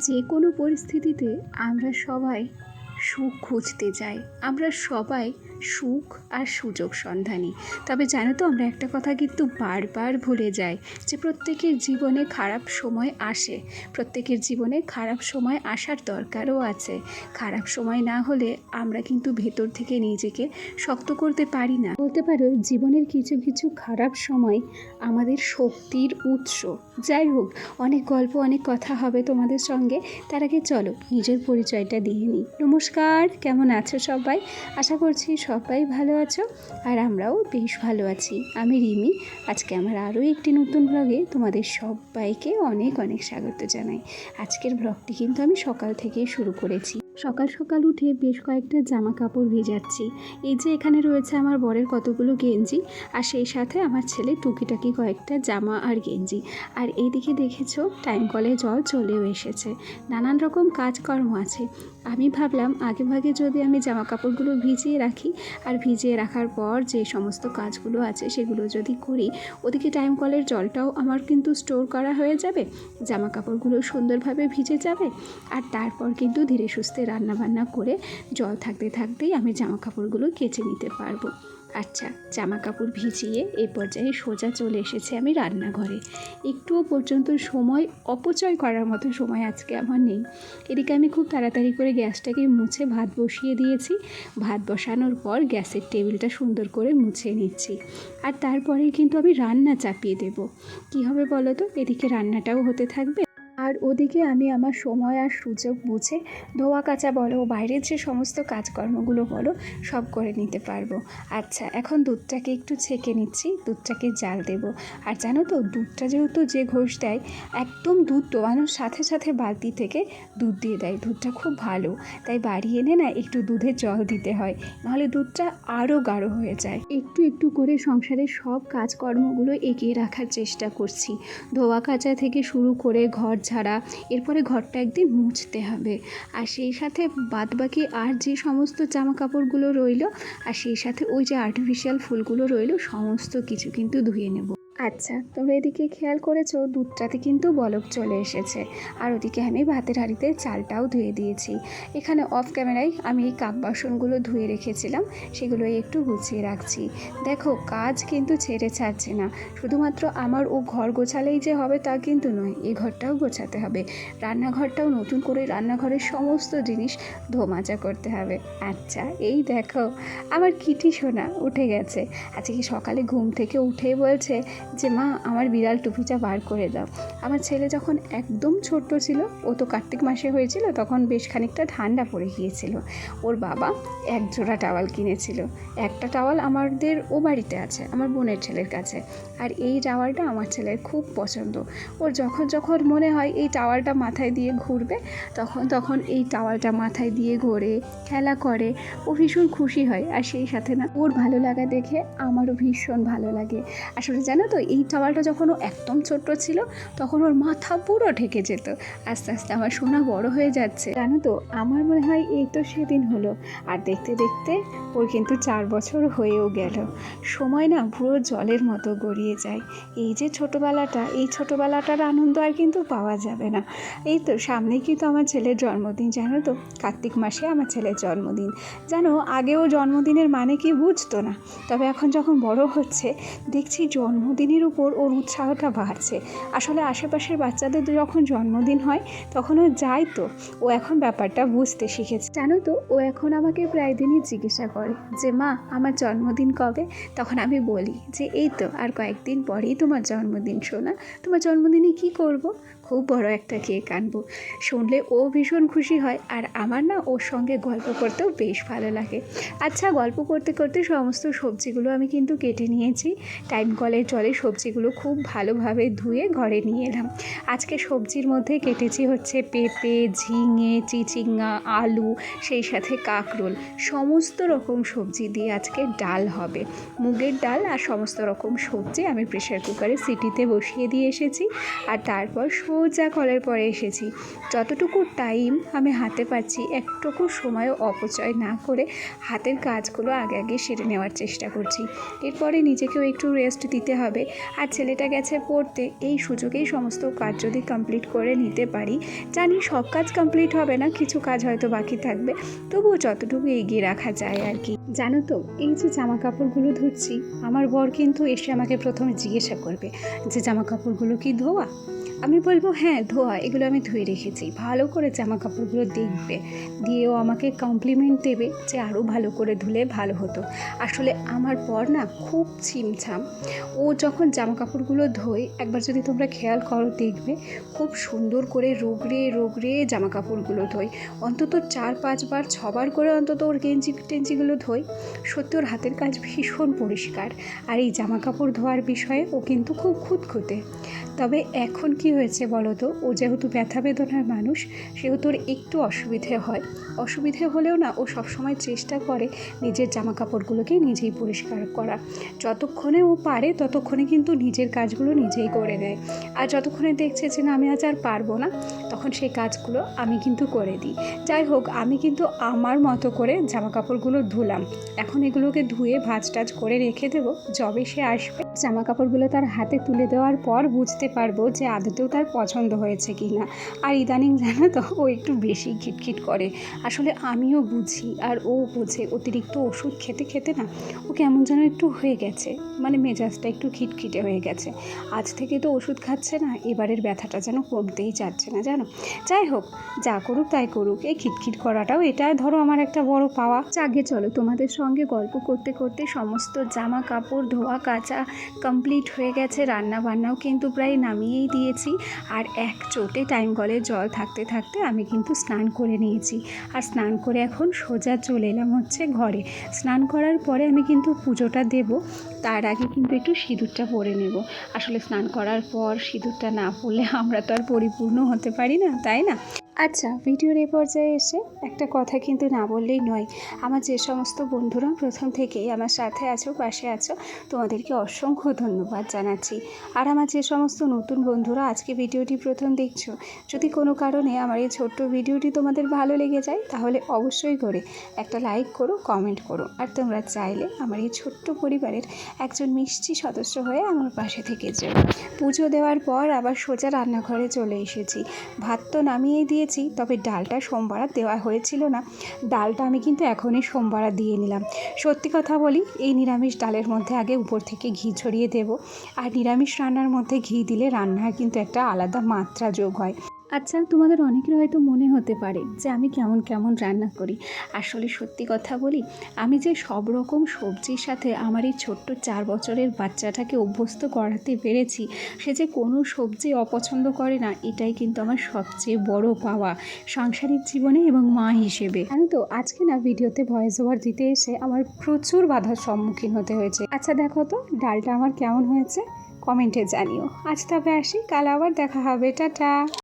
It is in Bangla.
যে কোনো পরিস্থিতিতে আমরা সবাই সুখ খুঁজতে যাই আমরা সবাই সুখ আর সুযোগ সন্ধানী। তবে জানো তো, আমরা একটা কথা কিন্তু বারবার ভুলে যাই যে প্রত্যেকের জীবনে খারাপ সময় আসে। প্রত্যেকের জীবনে খারাপ সময় আসার দরকারও আছে। খারাপ সময় না হলে আমরা কিন্তু ভেতর থেকে নিজেকে শক্ত করতে পারি না। বলতে পারো, জীবনের কিছু কিছু খারাপ সময় আমাদের শক্তির উৎস। যাই হোক, অনেক গল্প, অনেক কথা হবে তোমাদের সঙ্গে। তার আগে চলো, নিজের পরিচয়টা দিয়ে নিই। নমস্কার, কেমন আছো সবাই? আশা করছি সবাই ভালো আছো? আর আমরাও বেশ ভালো আছি। আমি রিমি। আজকে আমার আরও একটি নতুন ব্লগে তোমাদের সবাইকে অনেক অনেক স্বাগত জানাই। আজকের ব্লগটি কিন্তু আমি সকাল থেকেই শুরু করেছি। সকাল সকাল উঠে বেশ কয়েকটা জামা কাপড় ভেজাচ্ছি। এই যে এখানে রয়েছে আমার বরের কতগুলো গেঞ্জি, আর সেই সাথে আমার ছেলে টুকিটাকি কয়েকটা জামা আর গেঞ্জি। আর এইদিকে দেখেছ, টাইম কলে জল চলেও এসেছে। নানান রকম কাজকর্ম আছে। আমি ভাবলাম, আগে ভাগে যদি আমি জামা কাপড়গুলো ভিজিয়ে রাখি, আর ভিজিয়ে রাখার পর যে সমস্ত কাজগুলো আছে সেগুলো যদি করি, ওদিকে টাইম কলের জলটাও আমার কিন্তু স্টোর করা হয়ে যাবে জামা কাপড়গুলো সুন্দরভাবে ভিজে যাবে, আর তারপর কিন্তু ধীরে সুস্থে রান্না বান্না করে জল থাকতে থাকতেই আমি জামা কাপড়গুলো কেচে নিতে পারব। আচ্ছা জামা কাপড় ভিজিয়ে এই পর্যায়ে সোজা চলে এসেছে আমি রান্নাঘরে। একটুও পর্যন্ত সময়, অপচয় করার মতো সময় আজকে আমার নেই। এদিকে আমি খুব তাড়াতাড়ি করে গ্যাসটাকে মুছে ভাত বসিয়ে দিয়েছি। ভাত বসানোর পর গ্যাসের টেবিলটা সুন্দর করে মুছে নিচ্ছি। আর তারপরেই কিন্তু আমি রান্না চাপিয়ে দেব। কী হবে বলো তো? এদিকে রান্নাটাও হতে থাকবে। আর ওদিকে আমি আমার সময় আর সুযোগ বুঝে ধোয়া কাচা বলো, বাইরের যে সমস্ত কাজকর্মগুলো বলো, সব করে নিতে পারব। আচ্ছা এখন দুধটাকে একটু ছেঁকে নিচ্ছি, দুধটাকে জাল দেব। আর জানো তো, দুধটা যেহেতু যে ঘোষ দেয়, একদম দুধ দোয়ানোর সাথে সাথে বালতি থেকে দুধ দিয়ে দেয়। দুধটা খুব ভালো। তাই বাড়ি এনে না একটু দুধে জল দিতে হয়, নাহলে দুধটা আরও গাঢ় হয়ে যায়। একটু একটু করে সংসারের সব কাজকর্মগুলো এগিয়ে রাখার চেষ্টা করছি। ধোয়া কাচা থেকে শুরু করে ঘর ঝাড়া এরপরে ঘরটা একদিন মুছতে হবে। আর সেই সাথে বাদবাকি আর যে সমস্ত জামা কাপড়গুলো রইল, আর সেই সাথে ওই যে আর্টিফিশিয়াল ফুলগুলো রইল, সমস্ত কিছু কিন্তু ধুয়ে নেব। আচ্ছা তোমরা এদিকে খেয়াল করেছ, দুধটাতে কিন্তু বলক চলে এসেছে। আর ওদিকে আমি ভাতের হাঁড়িতে চালটাও ধুয়ে দিয়েছি। এখানে অফ ক্যামেরায় আমি এই কাপ বাসনগুলো ধুয়ে রেখেছিলাম সেগুলো একটু গুছিয়ে রাখছি। দেখো, কাজ কিন্তু ছেড়ে ছাড়ছে না। শুধুমাত্র আমার ও ঘর গোছালেই যে হবে তা কিন্তু নয় এই ঘরটাও গোছাতে হবে। রান্নাঘরটাও নতুন করে রান্নাঘরের সমস্ত জিনিস ধোমাচা করতে হবে। আচ্ছা এই দেখো, আমার কিটি সোনা উঠে গেছে। আজকে সকালে ঘুম থেকে উঠেই বলছে যে, মা, আমার বিড়াল টুপিটা বার করে দাও। আমার ছেলে যখন একদম ছোট্ট ছিল, ও তো কার্তিক মাসে হয়েছিল, তখন বেশ খানিকটা ঠান্ডা পড়ে গিয়েছিল। ওর বাবা এক জোড়া টাওয়াল কিনেছিল। একটা টাওয়াল আমাদের ও বাড়িতে আছে, আমার বোনের ছেলের কাছে। আর এই টাওয়ালটা আমার ছেলের খুব পছন্দ। ওর যখন যখন মনে হয় এই টাওয়ালটা মাথায় দিয়ে ঘুরবে, তখন তখন এই টাওয়ালটা মাথায় দিয়ে ঘোরে, খেলা করে। ও ভীষণ খুশি হয়। আর সেই সাথে না, ওর ভালো লাগা দেখে আমারও ভীষণ ভালো লাগে। আসলে জানো তো এই টাওয়ালটা যখন ও একদম ছোট্ট ছিল, তখন ওর মাথা পুরো ঢেকে যেত। আস্তে আস্তে আমার সোনা বড় হয়ে যাচ্ছে। জানো তো, আমার মনে হয় এই তো সেদিন হলো। আর দেখতে দেখতে ওর কিন্তু চার বছর হয়েও গেল। সময় না পুরো জলের মতো গড়িয়ে যায়। এই যে ছোটোবেলাটা, এই ছোটোবেলাটার আনন্দ আর কিন্তু পাওয়া যাবে না। এই তো সামনেই কিন্তু আমার ছেলের জন্মদিন, জানো তো? কার্তিক মাসে আমার ছেলের জন্মদিন। জানো, আগেও জন্মদিনের মানে কি বুঝতো না। তবে এখন যখন বড় হচ্ছে, দেখছি জন্মদিনের উপর ওর উৎসাহটা বাড়ছে। আসলে আশেপাশের বাচ্চাদের যখন জন্মদিন হয়, তখন ও যায় তো। ও এখন ব্যাপারটা বুঝতে শিখেছে। জানো তো, ও এখন আমাকে প্রায় দিনই জিজ্ঞাসা করে যে, মা, আমার জন্মদিন কবে? তখন আমি বলি যে, এই তো, আর কয়েকদিন পরেই তোমার জন্মদিন শোনা তোমার জন্মদিনে কি করব? খুব বড় একটা কেক আনব। শুনলে ও ভীষণ খুশি হয়, আর আমার না ওর সঙ্গে গল্প করতেও বেশ ভালো লাগে। আচ্ছা গল্প করতে করতে সমস্ত সবজিগুলো আমি কিন্তু কেটে নিয়েছি। টাইম কলের জলে সবজিগুলো খুব ভালোভাবে ধুয়ে ঘরে নিয়ে এলাম। আজকে সবজির মধ্যে কেটেছি হচ্ছে পেঁপে, ঝিঙে, চিচিঙ্গা, আলু, সেই সাথে কাঁকরোল। সমস্ত রকম সবজি দিয়ে আজকে ডাল হবে। মুগের ডাল আর সমস্ত রকম সবজি আমি প্রেশার কুকারে সিটিতে বসিয়ে দিয়ে এসেছি আর তারপর সোজা কলের পরে এসেছি। যতটুকু টাইম আমি হাতে পাচ্ছি একটুকু সময়ও অপচয় না করে হাতের কাজগুলো আগে আগে সেরে নেওয়ার চেষ্টা করছি। এরপরে নিজেকেও একটু রেস্ট দিতে হবে। আর ছেলেটা গেছে পড়তে। এই সুযোগেই সমস্ত কাজ যদি কমপ্লিট করে নিতে পারি, জানি সব কাজ কমপ্লিট হবে না, কিছু কাজ হয়তো বাকি থাকবে। তবুও যতটুকু এগিয়ে রাখা যায় আর কি। জানো তো, এই যে জামা কাপড়গুলো ধুচ্ছি আমার বর কিন্তু এসে আমাকে প্রথমে জিজ্ঞাসা করবে যে জামা কাপড়গুলো কি ধোয়া? আমি বলব হ্যাঁ ধোয়া, এগুলো আমি ধুয়ে রেখেছি। ভালো করে জামা কাপড়গুলো দেখবে। দিয়েও আমাকে কমপ্লিমেন্ট দেবে যে আরও ভালো করে ধুলে ভালো হতো। আসলে আমার পর না খুব ছিমছাম। ও যখন জামা কাপড়গুলো ধোয় একবার যদি তোমরা খেয়াল করো, দেখবে খুব সুন্দর করে রোগড়ে রোগড়ে জামা কাপড়গুলো ধোয় অন্তত চার পাঁচবার ছবার করে অন্তত ওর গেঞ্জি টেঞ্জিগুলো ধোয় সত্যি ওর হাতের কাজ ভীষণ পরিষ্কার। আর এই জামা কাপড় ধোয়ার বিষয়ে ও কিন্তু খুব খুঁতখুঁতে। তবে এখন কি হয়েছে বলো তো? ও যেহেতু ব্যথা বেদনার মানুষ, সেহেতু ওর একটু অসুবিধে হয়। অসুবিধে হলেও না, ও সবসময় চেষ্টা করে নিজের জামা কাপড়গুলোকে নিজেই পরিষ্কার করা। যতক্ষণে ও পারে, ততক্ষণে কিন্তু নিজের কাজগুলো নিজেই করে দেয়। আর যতক্ষণে দেখছে যে না, আমি আজ আর পারব না, তখন সেই কাজগুলো আমি কিন্তু করে দিই। যাই হোক, আমি কিন্তু আমার মতো করে জামা কাপড়গুলো ধুলাম। এখন এগুলোকে ধুয়ে ভাজ টাজ করে রেখে দেবো। যবে সে আসবে জামা কাপড়গুলো তার হাতে তুলে দেওয়ার পর বুঝতে পারব যে আদতেও তার পছন্দ হয়েছে কি না। আর ইদানিং জানো তো, ও একটু বেশি খিটখিট করে। আসলে আমিও বুঝি আর ও বোঝে অতিরিক্ত ওষুধ খেতে খেতে না, ও কেমন যেন একটু হয়ে গেছে। মানে মেজাজটা একটু খিটখিটে হয়ে গেছে। আজ থেকে তো ওষুধ খাচ্ছে না, এবারের ব্যথাটা যেন কমতেই চাচ্ছে না, জানো? যাই হোক, যা করুক তাই করুক, এই খিটখিট করাটাও এটা ধরো আমার একটা বড় পাওয়া। আগে চলো তোমাদের সঙ্গে গল্প করতে করতে সমস্ত জামা কাপড় ধোয়া, কাচা কমপ্লিট হয়ে গেছে রান্না বান্নাও কিন্তু প্রায় নামিয়েই দিয়েছি। আর এক চোটে টাইম কলে জল থাকতে থাকতে আমি কিন্তু স্নান করে নিয়েছি। আর স্নান করে এখন সোজা চলে এলাম হচ্ছে ঘরে। স্নান করার পরে আমি কিন্তু পুজোটা দেব, তার আগে কিন্তু একটু সিঁদুরটা পরে নেব। আসলে স্নান করার পর সিঁদুরটা না পরলে আমরা তো আর পরিপূর্ণ হতে পারি না, তাই না? আচ্ছা ভিডিওর এই পর্যায়ে এসে একটা কথা কিন্তু না বললেই নয়। আমার যে সমস্ত বন্ধুরা প্রথম থেকেই আমার সাথে আছো, পাশে আছো, তোমাদেরকে অসংখ্য ধন্যবাদ জানাচ্ছি। আর আমার যে সমস্ত নতুন বন্ধুরা আজকে ভিডিওটি প্রথম দেখছ, যদি কোনো কারণে আমার এই ছোট্ট ভিডিওটি তোমাদের ভালো লেগে যায়, তাহলে অবশ্যই করে একটা লাইক করো, কমেন্ট করো। আর তোমরা চাইলে আমার এই ছোট্ট পরিবারের একজন মিষ্টি সদস্য হয়ে আমার পাশে থেকে যেও। পুজো দেওয়ার পর আবার সোজা রান্নাঘরে চলে এসেছি। ভাত তো নামিয়েই দিয়েছি, তবে ডালটা সোমবার দেওয়া হয়েছিল না। ডালটা আমি কিন্তু এখনই সোমবার দিয়ে নিলাম। সত্যি কথা বলি, এই নিরামিষ ডালের মধ্যে আগে উপর থেকে ঘি ছড়িয়ে দেব। আর নিরামিষ রান্নার মধ্যে ঘি দিলে রান্নার কিন্তু একটা আলাদা মাত্রা যোগ হয়। আচ্ছা তোমাদের অনেকের হয়তো মনে হতে পারে যে আমি কেমন কেমন রান্না করি। আসলে সত্যি কথা বলি, আমি যে সব রকম সবজির সাথে আমার এই ছোট্ট চার বছরের বাচ্চাটাকে অভ্যস্ত করাতে পেরেছি, সে যে কোনো সবজি অপছন্দ করে না, এটাই কিন্তু আমার সবচেয়ে বড় পাওয়া সাংসারিক জীবনে এবং মা হিসেবে। জানো তো, আজকে না ভিডিওতে ভয়েস ওভার দিতে এসে আমার প্রচুর বাধার সম্মুখীন হতে হয়েছে। আচ্ছা দেখো তো, ডালটা আমার কেমন হয়েছে? কমেন্টে জানিও। আজ তবে আসি, কাল আবার দেখা হবে, টাটা!